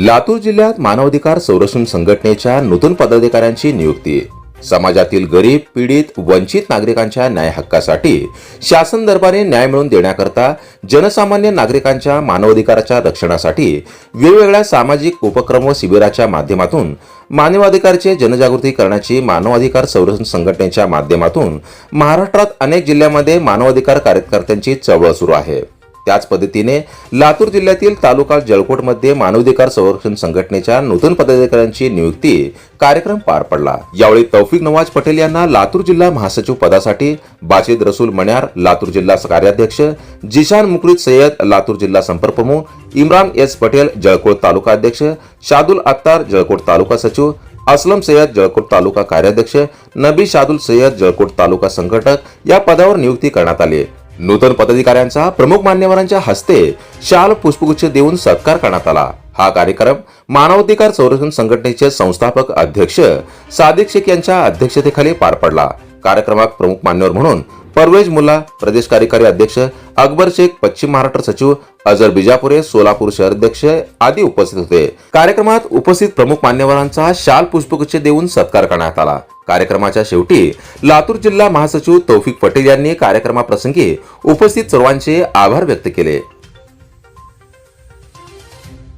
लातूर जिल्ह्यात मानवाधिकार संरक्षण संघटनेच्या नूतन पदाधिकाऱ्यांची नियुक्ती. समाजातील गरीब पीडित वंचित नागरिकांच्या न्याय हक्कासाठी शासन दरबारी न्याय मिळवून देण्याकरता जनसामान्य नागरिकांच्या मानवाधिकाराच्या रक्षणासाठी वेगवेगळ्या सामाजिक उपक्रम व शिबिराच्या माध्यमातून मानवाधिकारचे जनजागृती करण्याची मानवाधिकार संरक्षण संघटनेच्या माध्यमातून महाराष्ट्रात अनेक जिल्ह्यांमध्ये मानवाधिकार कार्यकर्त्यांची चळवळ सुरू आहे. त्याच पद्धतीने लातूर जिल्ह्यातील तालुका जळकोटमध्ये मानवाधिकार संरक्षण संघटनेच्या नूतन पदाधिकाऱ्यांची नियुक्ती कार्यक्रम पार पडला. यावेळी तौफिक नवाज पटेल यांना लातूर जिल्हा महासचिव पदासाठी बाशिद रसूल मण्यार लातूर जिल्हा कार्याध्यक्ष जिशान मुकरीत सय्यद लातूर जिल्हा संपर्क प्रमुख इम्रान एस पटेल जळकोट तालुका अध्यक्ष शादुल अत्तार जळकोट तालुका सचिव असलम सय्यद जळकोट तालुका कार्याध्यक्ष नबी शादुल सय्यद जळकोट तालुका संघटक या पदावर नियुक्ती करण्यात आली नूतन पदाधिकाऱ्यांचा प्रमुख मान्यवरांच्या हस्ते शाल पुष्पगुच्छ देऊन सत्कार करण्यात आला. हा कार्यक्रम मानवाधिकार संरक्षण संघटनेचे संस्थापक अध्यक्ष सादिक शेख यांच्या अध्यक्षतेखाली पार पडला. कार्यक्रमात प्रमुख मान्यवर म्हणून परवेज मुल्ला प्रदेश कार्यकारी अध्यक्ष अकबर शेख पश्चिम महाराष्ट्र सचिव अजर बिजापुरे सोलापूर शहर अध्यक्ष आदी उपस्थित होते कार्यक्रमात उपस्थित प्रमुख मान्यवरांचा शाल पुष्पगुच्छ देऊन सत्कार करण्यात आला कार्यक्रमाच्या शेवटी लातूर जिल्हा महासचिव तौफिक पटेल यांनी कार्यक्रमाप्रसंगी उपस्थित सर्वांचे आभार व्यक्त केले